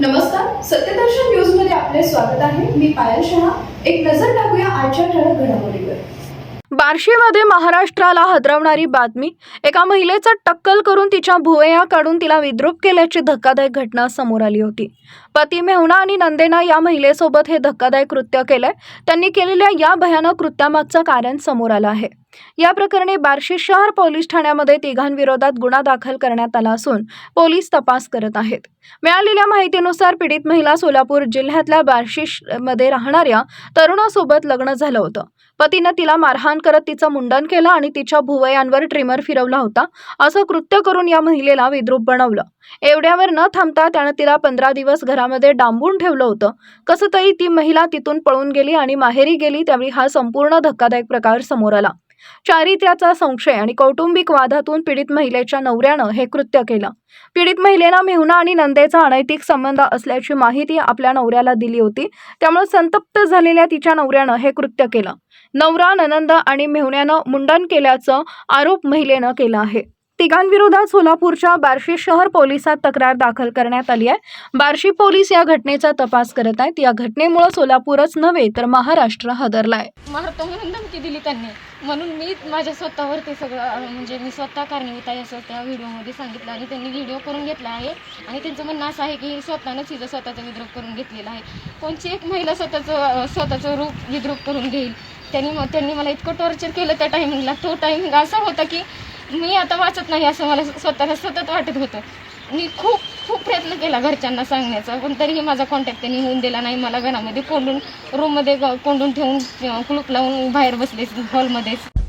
नमस्कार सत्यदर्शन न्यूजमध्ये आपले स्वागत आहे. मी पायल शहा. एक नजर टाकूया आजच्या ठळक घडामोडीवर. बार्शीमध्ये महाराष्ट्राला हादरवणारी बातमी एका महिलेचा टक्कल करून तिच्या भुवया काढून तिला विद्रूप केल्याची धक्कादायक घटना समोर आली होती. पती मेहुणा आणि नंदेना या महिलेसोबत हे धक्कादायक कृत्य केलंय. त्यांनी केलेल्या या भयानक कृत्यामागचं कारण समोर आलं आहे. या प्रकरणी बार्शी शहर पोलीस ठाण्यामध्ये तिघांविरोधात गुन्हा दाखल करण्यात आला असून पोलीस तपास करत आहेत. मिळालेल्या माहितीनुसार पीडित महिला सोलापूर जिल्ह्यातल्या बार्शी मध्ये राहणाऱ्या तरुणासोबत लग्न झालं होतं. पतीनं तिला मारहाण करत तिचं मुंडन केलं आणि तिच्या भुवयांवर ट्रिमर फिरवला होता असं कृत्य करून या महिलेला विद्रूप बनवलं. एवढ्यावर न थांबता त्यानं तिला पंधरा दिवस घरामध्ये डांबून ठेवलं होतं. कसं तरी ती महिला तिथून पळून गेली आणि माहेरी गेली त्यावेळी हा संपूर्ण धक्कादायक प्रकार समोर आला. चारित्र्याचा संशय आणि कौटुंबिक वादातून पीडित महिलेच्या नवऱ्यानं हे कृत्य केलं. पीडित महिलेनं मेहुणा आणि नंदेचा अनैतिक संबंध असल्याची माहिती आपल्या नवऱ्याला दिली होती. त्यामुळे संतप्त झालेल्या तिच्या नवऱ्यानं हे कृत्य केलं. नवरा ननंद आणि मेहुण्यानं मुंडन केल्याचं आरोप महिलेनं केला आहे. तिघांविरोधात सोलापूरच्या बार्शी शहर पोलिसात तक्रार दाखल करण्यात आली आहे. बार्शी पोलीस या घटनेचा तपास करत आहेत. या घटनेमुळे सोलापूरच नव्हे तर महाराष्ट्र हादरलाय. मारतो म्हणून धमकी दिली त्यांनी. म्हणून मी माझ्या स्वतःवर ते सगळं म्हणजे मी स्वतः कारणीभूत आहे असं त्या व्हिडिओमध्ये सांगितलं आणि त्यांनी व्हिडिओ करून घेतला आहे. आणि त्यांचं म्हणणं असं आहे की स्वतःनंच हिचं स्वतःचा विद्रोप करून घेतलेला आहे. कोणची एक महिला स्वतःचं स्वतःचं रूप विद्रूप करून घेईल? त्यांनी मग त्यांनी मला इतकं टॉर्चर केलं त्या टायमिंगला तो टायमिंग असा होता की मी आता वाचत नाही असं मला स्वतःला सतत वाटत होतं. मी खूप खूप प्रयत्न केला घरच्यांना सांगण्याचा पण तरीही माझा कॉन्टॅक्ट त्यांनी होऊन दिला नाही. मला घरामध्ये कोंडून रूममध्ये ग- कोंडून ठेवून कुलूप लावून बाहेर बसले हॉलमध्येच